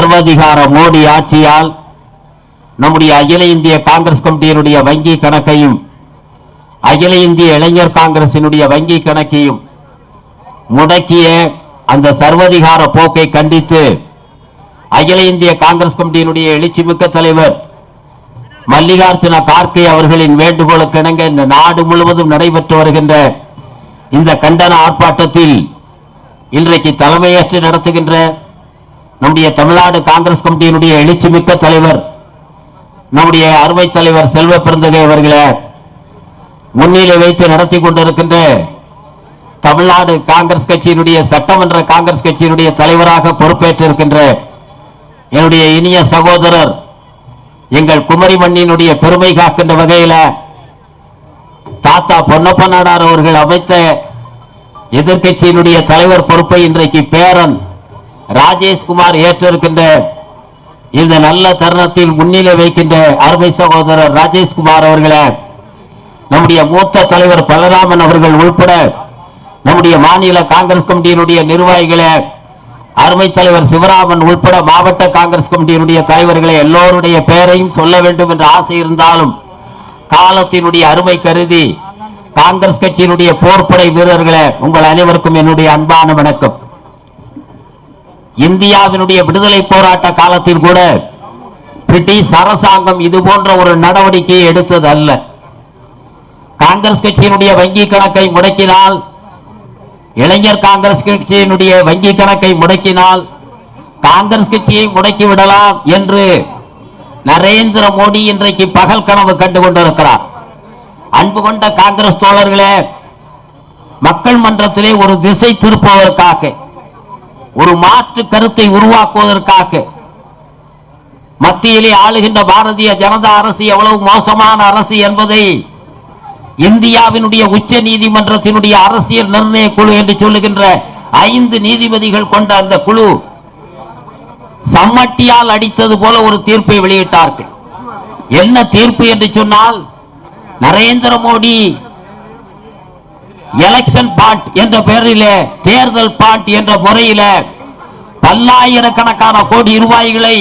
சர்வதிகார மோடி ஆட்சியால் நம்முடைய அகில இந்திய காங்கிரஸ் கமிட்டியினுடைய வங்கி கணக்கையும் அகில இந்திய இளைஞர் காங்கிரசினுடைய வங்கி கணக்கையும் முடக்கிய அந்த சர்வதிகார போக்கை கண்டித்து அகில இந்திய காங்கிரஸ் கமிட்டியினுடைய எழுச்சிமிக்க தலைவர் மல்லிகார்ஜுன கார்கே அவர்களின் வேண்டுகோளுக்கு இணங்க இந்த நாடு முழுவதும் நடைபெற்று வருகின்ற இந்த கண்டன ஆர்ப்பாட்டத்தில் இன்றைக்கு தலைமையேற்று நடத்துகின்ற நம்முடைய தமிழ்நாடு காங்கிரஸ் கமிட்டியினுடைய எழுச்சிமிக்க தலைவர் நம்முடைய அருமை தலைவர் செல்வ பெருந்தகை அவர்களை முன்னிலை வைத்து நடத்தி கொண்டிருக்கின்ற தமிழ்நாடு காங்கிரஸ் கட்சியினுடைய சட்டமன்ற காங்கிரஸ் கட்சியினுடைய தலைவராக பொறுப்பேற்றிருக்கின்ற என்னுடைய இனிய சகோதரர் எங்கள் குமரி மண்ணினுடைய பெருமை காக்கின்ற வகையில் தாத்தா பொன்னப்ப நாடார் அவர்கள் அமைத்த எதிர்க்கட்சியினுடைய தலைவர் பொறுப்பை இன்றைக்கு பேரன் ராஜேஷ்குமார் ஏற்றிருக்கின்ற இந்த நல்ல தருணத்தில் முன்னிலை வைக்கின்ற அருமை சகோதரர் ராஜேஷ்குமார் அவர்களை நம்முடைய மூத்த தலைவர் பலராமன் அவர்கள் உள்பட நம்முடைய மாநில காங்கிரஸ் கமிட்டியினுடைய நிர்வாகிகளை அருமை தலைவர் சிவராமன் உள்பட மாவட்ட காங்கிரஸ் கமிட்டியினுடைய தலைவர்களை எல்லோருடைய பெயரையும் சொல்ல வேண்டும் என்ற ஆசை இருந்தாலும் காலத்தினுடைய அருமை கருதி காங்கிரஸ் கட்சியினுடைய போர்ப்படை வீரர்களே உங்கள் அனைவருக்கும் என்னுடைய அன்பான வணக்கம். இந்தியாவினுடைய விடுதலை போராட்ட காலத்தில் கூட பிரிட்டிஷ் அரசாங்கம் இது போன்ற ஒரு நடவடிக்கையை எடுத்தது அல்ல. காங்கிரஸ் கட்சியினுடைய வங்கி கணக்கை முடக்கினால் இளைஞர் காங்கிரஸ் கட்சியினுடைய வங்கி கணக்கை முடக்கினால் காங்கிரஸ் கட்சியை முடக்கி விடலாம் என்று நரேந்திர மோடி இன்றைக்கு பகல் கனவு கண்டு கொண்டிருக்கிறார். அன்பு கொண்ட காங்கிரஸ் தோழர்களே மக்கள் மன்றத்திலே ஒரு திசை திருப்புவதற்காக ஒரு மாற்று கருத்தை உருவாக்குவதற்காக மத்தியிலே ஆளுகின்ற பாரதிய ஜனதா அரசு எவ்வளவு மோசமான அரசு என்பதை இந்தியாவினுடைய உச்ச நீதிமன்றத்தினுடைய அரசியல் நிர்ணய குழு என்று சொல்லுகின்ற ஐந்து நீதிபதிகள் கொண்ட அந்த குழு சம்மட்டியால் அடித்தது போல ஒரு தீர்ப்பை வெளியிட்டார்கள். என்ன தீர்ப்பு என்று சொன்னால் நரேந்திர மோடி எலெக்ஷன் பாண்ட் என்ற பெயரிலே தேர்தல் பாண்ட் என்ற முறையில பல்லாயிரக்கணக்கான கோடி ரூபாய்களை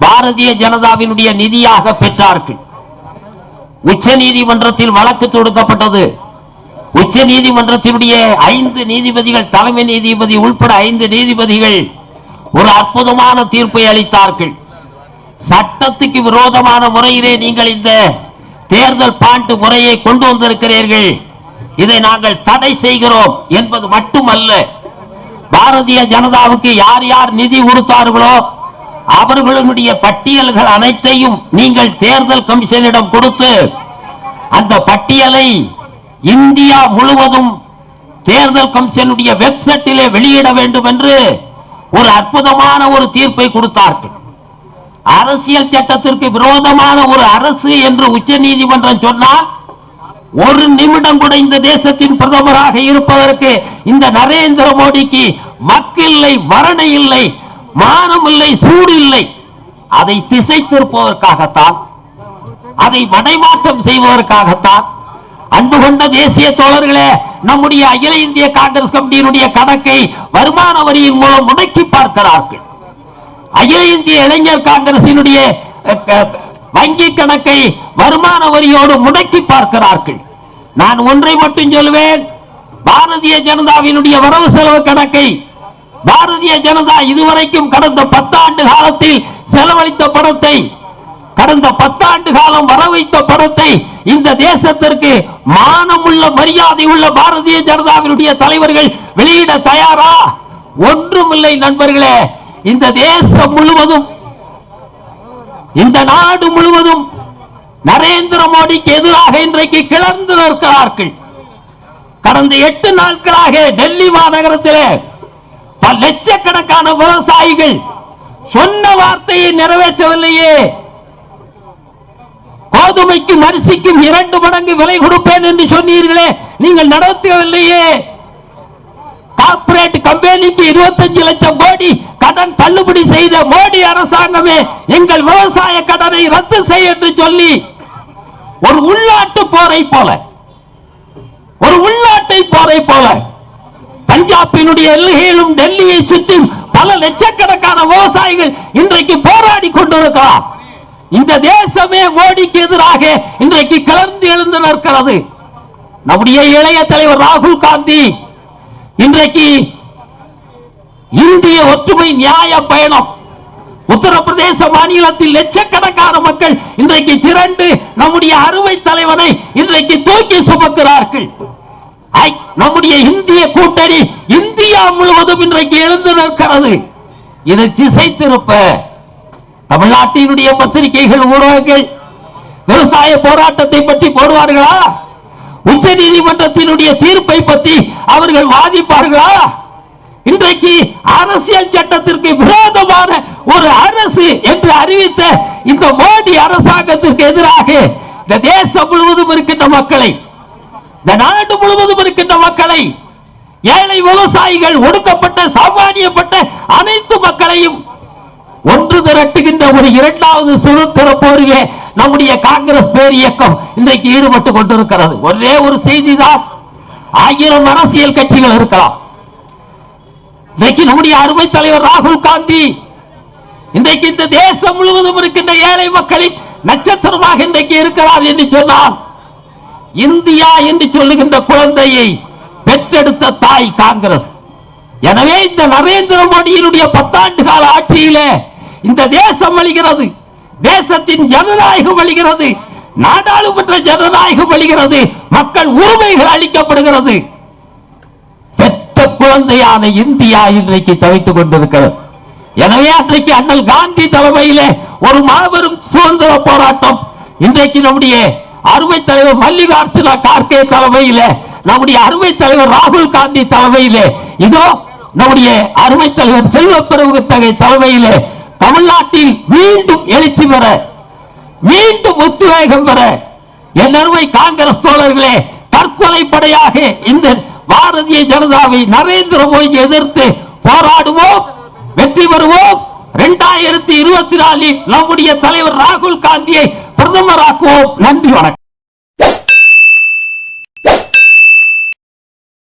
பாரதிய ஜனதாவினுடைய நிதியாக பெற்றார்கள். உச்ச நீதிமன்றத்தில் வழக்கு தொடுக்கப்பட்டது. உச்ச நீதிமன்றத்தினுடைய ஐந்து நீதிபதிகள் தலைமை நீதிபதி உள்பட ஐந்து நீதிபதிகள் ஒரு அற்புதமான தீர்ப்பை அளித்தார்கள். சட்டத்துக்கு விரோதமான முறையிலே நீங்கள் இந்த தேர்தல் பாண்டு முறையை கொண்டு வந்திருக்கிறீர்கள். இதை நாங்கள் தடை செய்கிறோம் என்பது மட்டுமல்ல. பாரதிய ஜனதாவுக்கு யார் யார் நிதி கொடுத்தார்களோ அவர்களுடைய பட்டியல்கள் அனைத்தையும் நீங்கள் தேர்தல் கமிஷனிடம் கொடுத்து அந்த பட்டியலை இந்தியா முழுவதும் தேர்தல் கமிஷனுடைய வெப்சைட்டிலே வெளியிட வேண்டும் என்று ஒரு அற்புதமான ஒரு தீர்ப்பை கொடுத்தார்கள். அரசியல் சட்டத்திற்கு விரோதமான ஒரு அரசு என்று உச்ச நீதிமன்றம் சொன்னால் ஒரு நிமிடம் கூட இந்த தேசத்தின் பிரதமராக இருப்பதற்கு இந்த நரேந்திர மோடிக்கு வக்கில்லை மரணை இல்லை மானம் இல்லை சூடு இல்லை அதை திசை திருப்பதற்காகத்தான் அதை மடைமாற்றம் செய்வதற்காகத்தான் அன்பு கொண்ட தேசிய தோழர்களே நம்முடைய அகில இந்திய காங்கிரஸ் கமிட்டியினுடைய கணக்கை வருமான வரியின் மூலம் முடக்கி பார்க்கிறார்கள். அகில இந்திய இளைஞர் காங்கிரசினுடைய வங்கி கணக்கை வருமான வரியோடு முடக்கி பார்க்கிறார்கள். நான் ஒன்றை மட்டும் சொல்லுவேன். பாரதிய ஜனதாவினுடைய வரவு செலவு கணக்கை பாரதிய ஜனதா இதுவரைக்கும் கடந்த பத்தாண்டு காலத்தில் செலவழித்த பணத்தை கடந்த பத்தாண்டு காலம் வரவைத்த படத்தை பணத்தை இந்த தேசத்திற்கு மானமுள்ள மரியாதை உள்ள பாரதிய ஜனதாவினுடைய தலைவர்கள் வெளியிட தயாரா? ஒன்றுமில்லை நண்பர்களே. இந்த தேசம் முழுவதும் இந்த நாடு முழுவதும் நரேந்திர மோடிக்கு எதிராக இன்றைக்கு கிளர்ந்து நிற்கிறார்கள். கடந்த எட்டு நாட்களாக டெல்லி மாநகரத்திலே லட்சக்கணக்கான விவசாயிகள் சொன்ன வார்த்தையை நிறைவேற்றவில்லையே. கோதுமைக்கும் அரிசிக்கும் இரண்டு மடங்கு விலை கொடுப்பேன் என்று சொன்னீர்களே நீங்கள் நடத்தவில்லையே கார்ப்பரேட் கம்பெனிக்கு 25 லட்சம் கோடி கடன் தள்ளுபடி செய்த மோடி அரசாங்கமே எங்கள் விவசாய கடனை ரத்து செய்ய என்று சொல்லி ஒரு உள்நாட்டு போரை போல. ஒரு உள்நாட்டை போரை போல. பஞ்சாபினுடைய எல்லைகளிலும் டெல்லியை சுற்றி பல லட்சக்கணக்கான விவசாயிகள் இன்றைக்கு போராடி கொண்டிருக்கிறார். இந்த தேசமே மோடிக்கு எதிராக இன்றைக்கு கிளர்ந்து எழுந்து நிற்கிறது. நம்முடைய இளைய தலைவர் ராகுல் காந்தி இன்றைக்கு இந்திய ஒற்றுமை நியாய பயணம் உத்தரப்பிரதேச மாநிலத்தில் லட்சக்கணக்கான மக்கள் இன்றைக்கு திரண்டு நம்முடைய அறுவை தலைவனை இன்றைக்கு தூக்கி சுமக்கிறார்கள். நம்முடைய இந்திய கூட்டணி இந்தியா முழுவதும் இன்றைக்கு எழுந்து நிற்கிறது. இதை திசை திருப்ப. தமிழ்நாட்டினுடைய பத்திரிகைகள் ஊடகங்கள் விவசாய போராட்டத்தை பற்றி போடுவார்களா? உச்ச நீதிமன்றத்தினுடைய தீர்ப்பை பற்றி அவர்கள் வாதிப்பார்களா? இன்றைக்கு அரசியல் சட்டத்திற்கு விரோதமான ஒரு அரசு என்று அறிவித்த இந்த மோடி அரசாங்கத்திற்கு எதிராக இந்த தேசம் முழுவதும் இருக்கின்ற மக்களை இந்த நாடு முழுவதும் இருக்கின்ற மக்களை ஏழை விவசாயிகள் ஒடுக்கப்பட்ட சாமானியப்பட்ட அனைத்து மக்களையும் ஒன்று திரட்டுகின்ற ஒரு இரண்டாவது சுதந்திர போரிலே நம்முடைய காங்கிரஸ் பேர் இயக்கம் இன்றைக்கு ஈடுபட்டு கொண்டிருக்கிறது. ஒரே ஒரு செய்திதான். ஆயிரம் அரசியல் கட்சிகள் இருக்கலாம். இன்னைக்கு நம்முடைய அருமை தலைவர் ராகுல் காந்தி இன்றைக்கு இந்த தேசம் முழுவதும் இருக்கின்ற ஏழை மக்களின் நட்சத்திரமாக இன்றைக்கு இருக்கிறார் என்று சொன்னால் இந்தியா என்று சொல்லுகின்ற குழந்தையை பெற்றெடுத்த தாய் காங்கிரஸ். எனவே இந்த நரேந்திர மோடியினுடைய பத்தாண்டு கால ஆட்சியிலே இந்த தேசம் வழிகிறது தேசத்தின் ஜனநாயகம் வழிகிறது நாடாளுமன்ற ஜனநாயகம் வழிகிறது மக்கள் உரிமைகள் அளிக்கப்படுகிறது. பெற்ற குழந்தையான இந்தியா இன்றைக்கு தவித்துக் கொண்டிருக்கிறது. எனவே அன்றைக்கு அண்ணல் காந்தி தலைமையிலே ஒரு மாபெரும் சுதந்திர போராட்டம். இன்றைக்கு நம்முடைய அருமை தலைவர் மல்லிகார்ஜுன கார்கே தலைமையில நம்முடைய அருமை தலைவர் ராகுல் காந்தி தலைமையிலே இதோ நம்முடைய அருமை தலைவர் செல்வ பெருமுகத்தகை தலைமையிலே தமிழ்நாட்டில் மீண்டும் எழுச்சி பெற மீண்டும் உத்வேகம் பெற என் அருமை காங்கிரஸ் தோழர்களே தற்கொலை படையாக இந்த பாரதிய ஜனதாவை நரேந்திர மோடியை எதிர்த்து போராடுவோம். வெற்றி பெறுவோம். இரண்டாயிரத்தி இருபத்தி நாலில் நம்முடைய தலைவர் ராகுல் காந்தியை பிரதமராக்குவோம். நன்றி வணக்கம்.